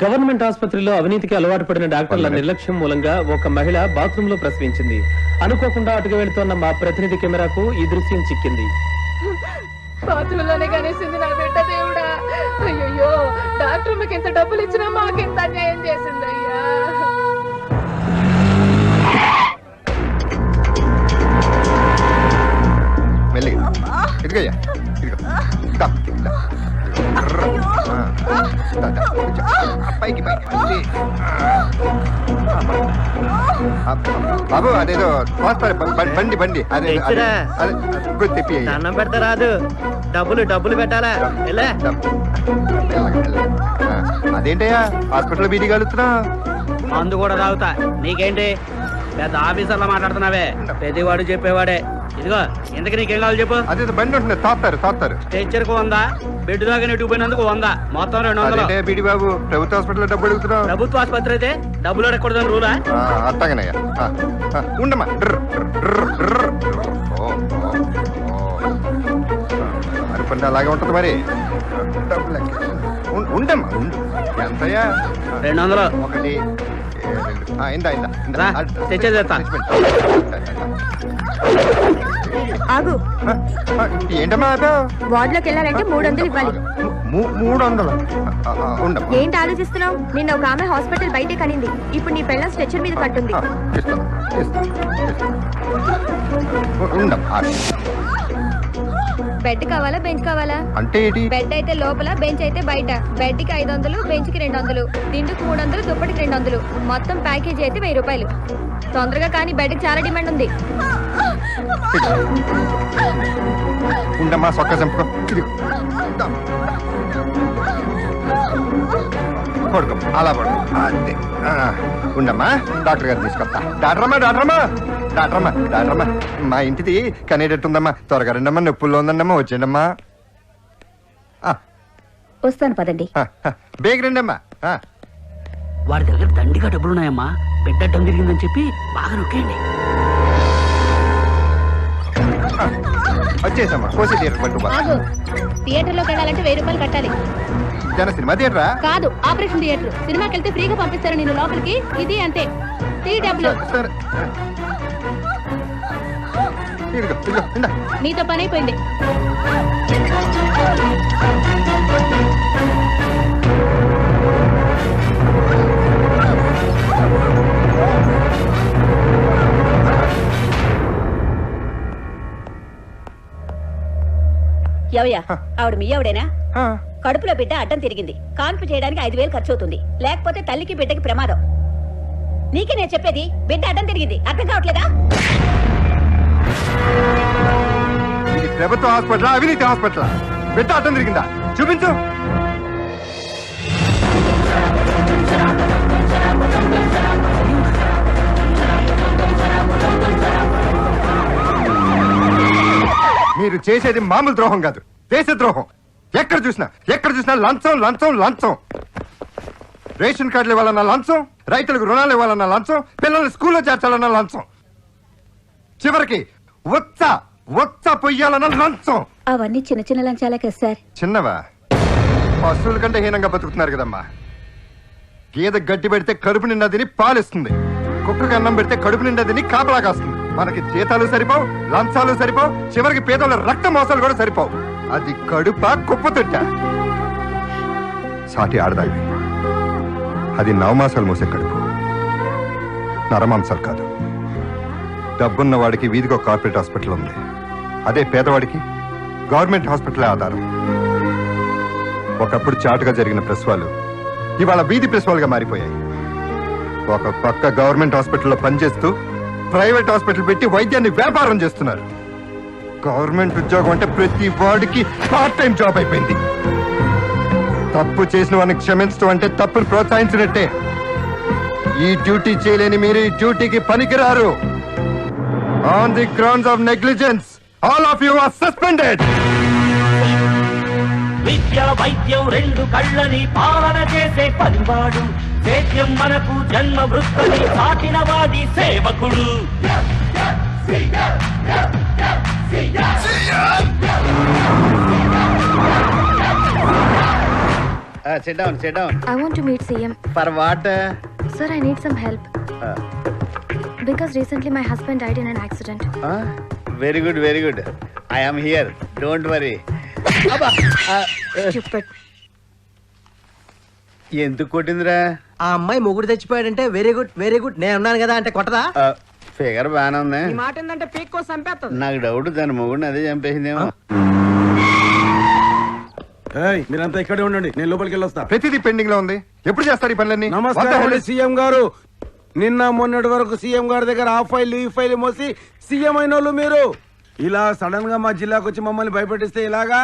Government ఆసుపత్రిలో అవినీతికి అలవాటు పడిన డాక్టర్ల నిర్లక్ష్యం మూలంగా ఒక మహిళ బాత్రూమ్లో ప్రసవించింది. అనుకోకుండా అటుగా వెళుతున్న మా ప్రతినిధి కెమెరాకు ఈ దృశ్యం చిక్కింది. బాత్రూంలోనే కనేసింది నా బిడ్డ దేవుడా. అయ్యయ్యో డాక్టర్లకు ఇంత డబ్బులు ఇచ్చినా మాకింత అన్యాయం చేసింది అయ్యా పైకి బాబు అదేదో బండి బండి అదే అదే తెప్పి. దండం పెడతా రాదు. డబ్బులు డబ్బులు పెట్టాలా? అదేంటయ్యా? హాస్పిటల్ బీడి కలుగుతున్నా మందు కూడా తాగుతా. నీకేంటి? పెద్ద ఆఫీసర్లో మాట్లాడుతున్నావే. ప్రతివాడు చెప్పేవాడే. ఇదిగో ఇంతకు నీకేం కావాలి చెప్పు. అదేదో బండి ఉంటుంది తోస్తారు తోస్తారు స్ట్రెచ్చర్కు వందా బెడ్ దాకా నెట్టు పోయినందుకు వంద. మొత్తం రెండు వందలు. అదేంటే బీడి బాబు ప్రభుత్వ హాస్పిటల్లో డబ్బు అడుగుతున్నావు? ప్రభుత్వ ఆసుపత్రి అయితే డబ్బులు అడగకూడదని రూలా? ఆ, ఉండమ్మా. పని అలాగే ఉంటుంది మరి. డబ్బులు ఉండమ్మా ఉండు ఎంతయ్యా రెండు వందలు ఒకటి ఏ, రెండు. ఆ, ఇందా ఇందా ఇందా. రా, ఆ, తెచ్చేది తెస్తా. తెచ్చిపెట్టు. ఆగు ఆ, ఆ, ఏంటమ్మా ఆపావు? వార్డులోకి వెళ్ళాలంటే మూడు వందలు ఇవ్వాలి మూ- మూడు వందలు ఆ, ఆ, ఉండమ్మా ఏంటి ఆలోచిస్తున్నావు నిన్న ఒక ఆమె హాస్పిటల్ బయటే కనింది ఇప్పుడు నీ పెళ్ళం స్ట్రెచర్ మీద కట్టుంది ఆ, ఇస్తాను ఇస్తాను ఇస్తాను. ఉండమ్మా ఆగు. బెడ్ కావాలా బెంచ్ కావాలా? అంటే ఏంటి? బెడ్ అయితే లోపల బెంచ్ అయితే బయట. బెడ్కి ఐదు వందలు బెంచ్కి రెండు వందలు దిండుకు మూడు వందలు దుప్పటికి రెండు వందలు మొత్తం ప్యాకేజీ అయితే వెయ్యి రూపాయలు. తొందరగా కానీ బెడ్కి చాలా డిమాండ్ ఉంది. ఉండమ్మా సొక్క చంపుకో. పడుకో. అలా పడుకో. అంతే. ఉండమ్మా డాక్టర్ గారు తీసుకొస్తా. డాక్టర్ అమ్మా డాక్టర్ అమ్మా డాక్టర్ అమ్మా డాక్టర్ అమ్మా మా ఇంటిది కనేటట్టుందమ్మా త్వరగా రండమ్మా నొప్పుల్లో ఉందండమ్మా వచ్చేయండమ్మా ఆ, వస్తాను పదండి. బేగ రండమ్మా. ఆ, వాడి దగ్గర దండిగా డబ్బులు ఉన్నాయమ్మా బిడ్డ అడ్డం తిరిగిందని చెప్పి బాగా నొక్కేయండి. వచ్చేసమ్మా కోసి థియేటర్ పట్టు ఆగు. థియేటర్లోకి వెళ్ళాలంటే వెయ్యి రూపాయలు కట్టాలి. జన సినిమా థియేటరా? కాదు ఆపరేషన్ థియేటర్. సినిమాకి వెళ్తే ఫ్రీగా పంపిస్తారు నేను లోపలికి. ఇది అంతే. టీ డబ్బులు. సరే. ఇదిగో ఇదిగో ఇందా. నీతో పని అయిపోయింది. ఎవయ్యా? ఆవిడ మీ ఆవిడేనా కడుపులో బిడ్డ అడ్డం తిరిగింది. కాన్పు చేయడానికి ఐదు వేలు ఖర్చు అవుతుంది లేకపోతే తల్లికి బిడ్డకి ప్రమాదం. నీకే నేను చెప్పేది? బిడ్డ అడ్డం తిరిగింది. అర్థం కావట్లేదా? ఇది ప్రభుత్వ హాస్పిటల్? అవినీతి హాస్పిటల్? బిడ్డ అడ్డం తిరిగిందా? చూపించు. మీరు చేసేది మామూలు ద్రోహం కాదు. దేశ ద్రోహం. ఎక్కడ చూసినా ఎక్కడ చూసినా లంచం లంచం లంచం. రేషన్ కార్డులు ఇవ్వాలన్న లంచం రైతులకు రుణాలు ఇవ్వాలన్న లంచం పిల్లల్ని స్కూల్లో చేర్చాలన్న లంచం. చివరికి వచ్చ వచ్చ పొయ్యాలన్న లంచం. అవన్నీ చిన్న చిన్న లంచాలే కదా సార్. చిన్నవా? పశువుల కంటే హీనంగా బతుకుతున్నారు కదమ్మా. గేదె గడ్డి పెడితే కడుపు నిండా తిని పాలిస్తుంది. కుక్కకి అన్నం పెడితే కడుపు నిండా తిని కాపలా కాస్తుంది. మనకి జీతాలు సరిపోవు లంచాలు సరిపోవు చివరికి పేదల రక్త మోసాలు కూడా సరిపోవు. అది కడుప కుప్ప సాటి ఆడదాయి అది నవమాసాలు మోసే కడుపు. నరమాంసాలు కాదు. డబ్బున్న వాడికి వీధికి ఒక కార్పొరేట్ హాస్పిటల్ ఉంది. అదే పేదవాడికి గవర్నమెంట్ హాస్పిటలే ఆధారం. ఒకప్పుడు చాటుగా జరిగిన ప్రసవాలు ఇవాళ వీధి ప్రసవాలుగా మారిపోయాయి. ఒక పక్క గవర్నమెంట్ హాస్పిటల్లో పనిచేస్తూ ప్రైవేట్ హాస్పిటల్ పెట్టి వైద్యాన్ని వ్యాపారం చేస్తున్నారు. గవర్నమెంట్ ఉద్యోగం అంటే ప్రతి వాడికి పార్ట్ టైం జాబ్ అయిపోయింది. తప్పు చేసిన వాడిని క్షమించడం అంటే తప్పును ప్రోత్సహించినట్టే. ఈ డ్యూటీ చేయలేని మీరు ఈ డ్యూటీకి పనికిరారు. On the grounds of negligence all of you are suspended విద్య వైద్యం రెండు కళ్ళని పాలన చేసే పనివాడు. సేద్యం మనకు జన్మ వృత్తని చాటిన వాడి సేవకుడు sit down sit down I want to meet CM for what sir I need some help because recently my husband died in an accident very good very good I am here don't worry ఎందుకు కొట్టిందిరా? ఆ అమ్మాయి మొగుడు చచ్చిపోయాడంటే very good very good నేను ఉన్నాను కదా అంటే కొట్టదా? ఫిగర్ బాగానే ఉంది. ఈ మాట ఏంటంటే పీక్ కోసం చంపేస్తుంది. నాకు డౌట్ దాని మొగుడిని అదే చంపేసిందేమో. మీరంతా ఇక్కడే ఉండండి. నేను లోపలికి వెళ్ళొస్తా. ప్రతిదీ పెండింగ్లో ఉంది. ఎప్పుడు చేస్తారు ఈ పనులన్నీ? నమస్కారం సీఎం గారు. నిన్న మొన్నటి వరకు సీఎం గారి దగ్గర ఆ ఫైల్ ఈ ఫైల్ మోసి సీఎం అయిన వాళ్ళు మీరు. ఇలా సడన్గా మా జిల్లాకు వచ్చి మమ్మల్ని భయపెట్టిస్తే ఇలాగా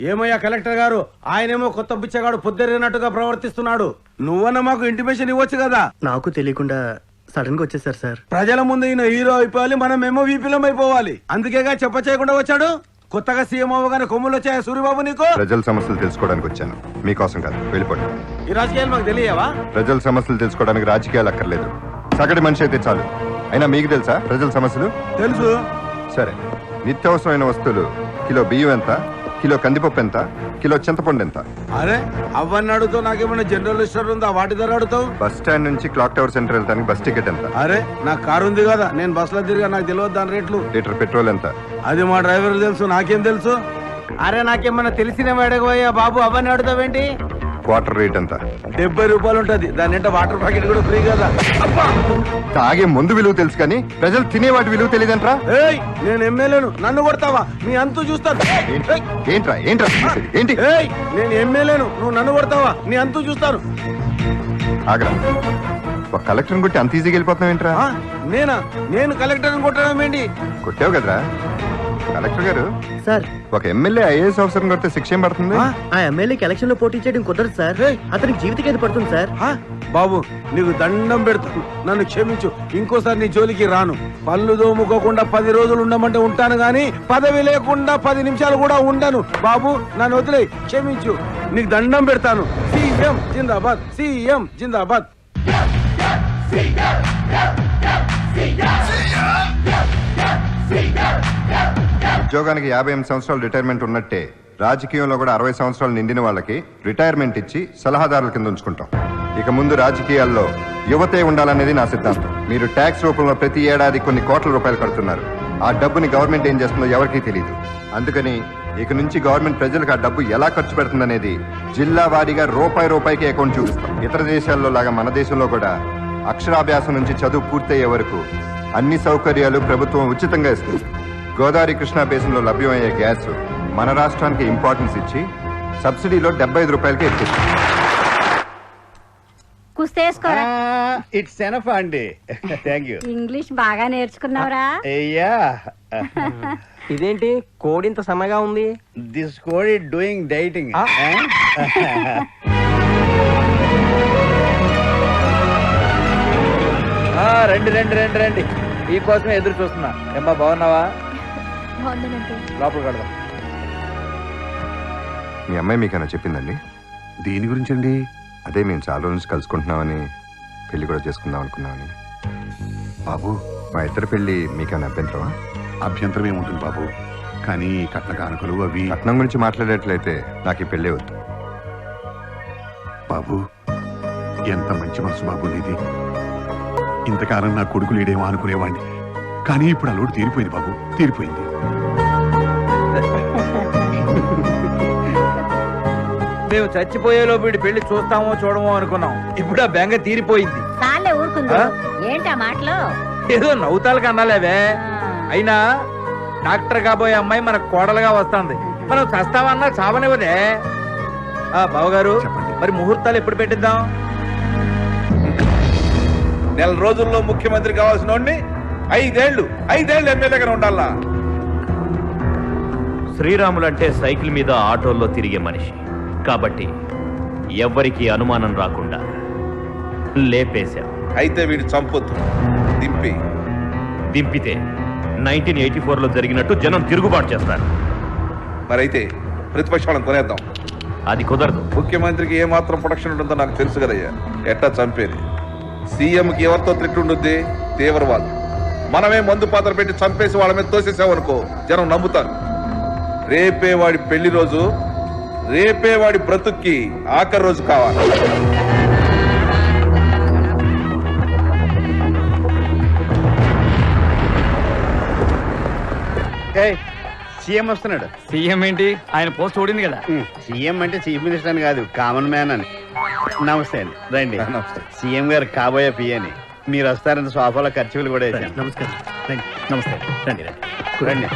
ఏమయ్యా కలెక్టర్ గారు? ఆయనేమో కొత్త బిచ్చగాడు పొద్దురినట్టుగా ప్రవర్తిస్తున్నాడు. నువ్వన్న మాకు ఇంటిమేషన్ ఇవ్వచ్చు కదా? నాకు తెలియకుండా సడన్గా వచ్చేసారు సార్. ప్రజల ముందు ఈయన హీరో అయిపోవాలి మనమేమో వీపీలం అయిపోవాలి. అందుకేగా చెప్ప చేయకుండా వచ్చాడు? కొత్తగా సీఎం అవ్వగానే కొమ్ములు వచ్చాయా సూర్యబాబు నీకు? ప్రజల సమస్యలు తెలుసుకోవడానికి వచ్చాను. మీకోసం కాదు వెళ్ళిపోండి. ఈ రాజకీయాలు మాకు తెలియవా? ప్రజల సమస్యలు తెలుసుకోవడానికి రాజకీయాలు అక్కర్లేదు. సగటు మనిషి అయితే చాలు. అయినా మీకు తెలుసా ప్రజల సమస్యలు? తెలుసు. సరే. నిత్యావసరమైన వస్తువులు. కిలో బియ్యం ఎంత? కిలో కందిపప్పు ఎంత? కిలో చింతపండు ఎంత? అరే అవన్నీ అడుగుతావు నాకేమైనా జనరల్ స్టోర్ ఉందా? వాటి ధర అడుగుతావు? బస్ స్టాండ్ నుంచి క్లాక్ టవర్ సెంటర్ వెళ్ళడానికి బస్ టికెట్ ఎంత? అరే నాకు కారు ఉంది కదా నేను బస్సులో తిరిగా నాకు తెలియదు దాని రేట్లు. లీటర్ పెట్రోల్ ఎంత? అది మా డ్రైవర్ తెలుసు నాకేం తెలుసు? అరే నాకేమన్నా తెలిసిన అడగబోయా బాబు అవన్నీ అడుగుతావేంటి? వాటర్ రేట్ ఎంత? డెబ్బై రూపాయలు ఉంటది. దాని వాటర్ ప్యాకెట్ కూడా ఫ్రీ కదా. అబ్బా! తాగే ముందు విలువ తెలుసు కానీ ప్రజలు తినే వాటి విలువ తెలియదంట్రా? ఏయ్ నేను ఎమ్మెల్యేను. నన్ను కొడతావా? నీ అంతు చూస్తాను! ఏంట్రా? ఏంట్రా? చూసేది? ఏంటి? ఏయ్ నేను ఎమ్మెల్యేను. నువ్వు నన్ను కొడతావా? నీ అంతు చూస్తాను. ఆగరా. ఒక కలెక్టర్ కొట్టి అంత ఈజీగా వెళ్ళిపోతున్నావు ఏంట్రా ఆ? నేనా? నేను కలెక్టర్ కొట్టడం ఏంటి? కొట్టావు కదరా? కలెక్టర్ గారు సార్ ఒక ఎమ్మెల్యే ఐఏఎస్ ఆఫీసర్ కొడితే శిక్ష ఏం పడుతుంది ఆ? ఎమ్మెల్యేకి ఎలక్షన్లో పోటీ చేయడం కుదరదు సార్! అతనికి జీవిత ఖైదు పడుతుంది సార్? బాబు నీకు దండం పెడతాను నన్ను క్షమించు ఇంకోసారి నీ జోలికి రాను పళ్ళు దోముకోకుండా పది రోజులు ఉండమంటే ఉంటాను గాని పదవి లేకుండా పది నిమిషాలు కూడా ఉండను బాబు నన్ను వదిలే క్షమించు నీకు దండం పెడతాను సీఎం జిందాబాద్ సీఎం జిందాబాద్ ఉద్యోగానికి యాభై ఎనిమిది సంవత్సరాలు రిటైర్మెంట్ ఉన్నట్టే రాజకీయంలో కూడా అరవై సంవత్సరాలు నిండిన వాళ్ళకి రిటైర్మెంట్ ఇచ్చి సలహాదారుల కింద ఉంచుకుంటాం. ఇక ముందు రాజకీయాల్లో యువతే ఉండాలనేది నా సిద్ధాంతం. మీరు ట్యాక్స్ రూపంలో ప్రతి ఏడాది కొన్ని కోట్ల రూపాయలు కడుతున్నారు. ఆ డబ్బుని గవర్నమెంట్ ఏం చేస్తుందో ఎవరికీ తెలియదు అందుకని ఇక నుంచి గవర్నమెంట్ ప్రజలకు ఆ డబ్బు ఎలా ఖర్చు పెడుతుందనేది జిల్లా వారీగా రూపాయి రూపాయికి అకౌంట్ చూపిస్తాం. ఇతర దేశాల్లో లాగా మన దేశంలో కూడా అక్షరాభ్యాసం నుంచి చదువు పూర్తయ్యే వరకు అన్ని సౌకర్యాలు ప్రభుత్వం ఉచితంగా ఇస్తుంది. గోదావరి కృష్ణా బేసిన్లో లభ్యమయ్యే గ్యాస్ మన రాష్ట్రానికి ఇంపార్టెన్స్ ఇచ్చి సబ్సిడీలో డెబ్బై ఐదు రూపాయలకే ఇచ్చింది కుస్తేసుకోరా. ఇట్స్ ఎనఫ్ అండి థ్యాంక్ యూ ఇంగ్లీష్ బాగా నేర్చుకున్నావురా. అయ్యా ఇదేంటి? కోడి ఇంత సన్నగా ఉంది? దిస్ కోడ్ డూయింగ్ డైటింగ్ రండి రండి రండి రండి. ఈ కోసమే ఎదురు చూస్తున్నా. ఏమ్మా బాగున్నావా? లోపల కడదాం. మీ అమ్మాయి మీకైనా చెప్పిందండి? దీని గురించి అండి అదే మేము చాలా రోజుల నుంచి కలుసుకుంటున్నామని పెళ్ళి కూడా చేసుకుందాం అనుకున్నామని. బాబు. మా ఇద్దరు పెళ్ళి మీకైనా అభ్యంతరమా? అభ్యంతరం ఏముంటుంది బాబు? కానీ కట్న కానుకలు అవి కట్నం గురించి మాట్లాడేట్లయితే నాకు ఈ పెళ్ళే వద్దు. బాబు ఎంత మంచి మనసు బాబు నీది. ఇంతకాలం నా కొడుకు లేడేమో అనుకునేవాడిని. కానీ ఇప్పుడు ఆ లోటు తీరిపోయింది బాబు తీరిపోయింది. మేము చచ్చిపోయేలో వీడి పెళ్ళి చూస్తామో చూడమో అనుకున్నాం. ఇప్పుడు ఆ బెంగ తీరిపోయింది. ఊరుకుందో? ఏంటా మాటలు? ఏదో నవ్వుతాలకు అన్నాలేవే అయినా డాక్టర్ కాబోయే అమ్మాయి మన కోడలుగా వస్తుంది. మనం చస్తామన్నా చావనివ్వదే. ఆ బావగారు చెప్పండి. మరి ముహూర్తాలు ఎప్పుడు పెట్టిద్దాం? నెల రోజుల్లో ముఖ్యమంత్రి కావాల్సిన వాడిని ఐదేళ్ళు ఐదేళ్ళు ఎమ్మెల్యేగా ఉండాలా? శ్రీరాములు అంటే సైకిల్ మీద ఆటోల్లో తిరిగే మనిషి. కాబట్టి ఎవ్వరికీ అనుమానం రాకుండా లేపేశాం. అయితే వీడు చంపొద్దు దింపి. దింపితే నైన్టీన్ ఎయిటీ ఫోర్లో జరిగినట్టు జనం తిరుగుబాటు చేస్తారు. మరైతే ప్రతిపక్షాలను కొనేద్దాం. అది కుదరదు. ముఖ్యమంత్రికి ఏ మాత్రం ప్రొటెక్షన్ ఉంటుందో నాకు తెలుసు కదయ్యా. ఎట్టా చంపేది? సీఎంకి ఎవరితో త్రిట్ ఉండుద్ది? తీవ్రవాదం. మనమే మందు పాత్ర పెట్టి చంపేసి వాళ్ళ మీద తోసేసామనుకో జనం నమ్ముతారు. రేపే వాడి పెళ్ళి రోజు రేపే వాడి బ్రతుక్కి ఆఖరి రోజు కావాలి. సీఎం వస్తున్నాడు. సీఎం ఏంటి? ఆయన పోస్ట్ ఓడింది కదా. సీఎం అంటే చీఫ్ మినిస్టర్ అని కాదు కామన్ మ్యాన్ అని. నమస్తే అండి రండి. నమస్తే. సీఎం గారు కాబోయే పియని మీరు వస్తారంత సోఫాలో ఖర్చులు కూడా వేసాను నమస్కారం. నమస్తే రండి రండి. రండి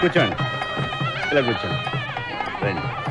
కూర్చోండి. ఇలా కూర్చోండి. రండి.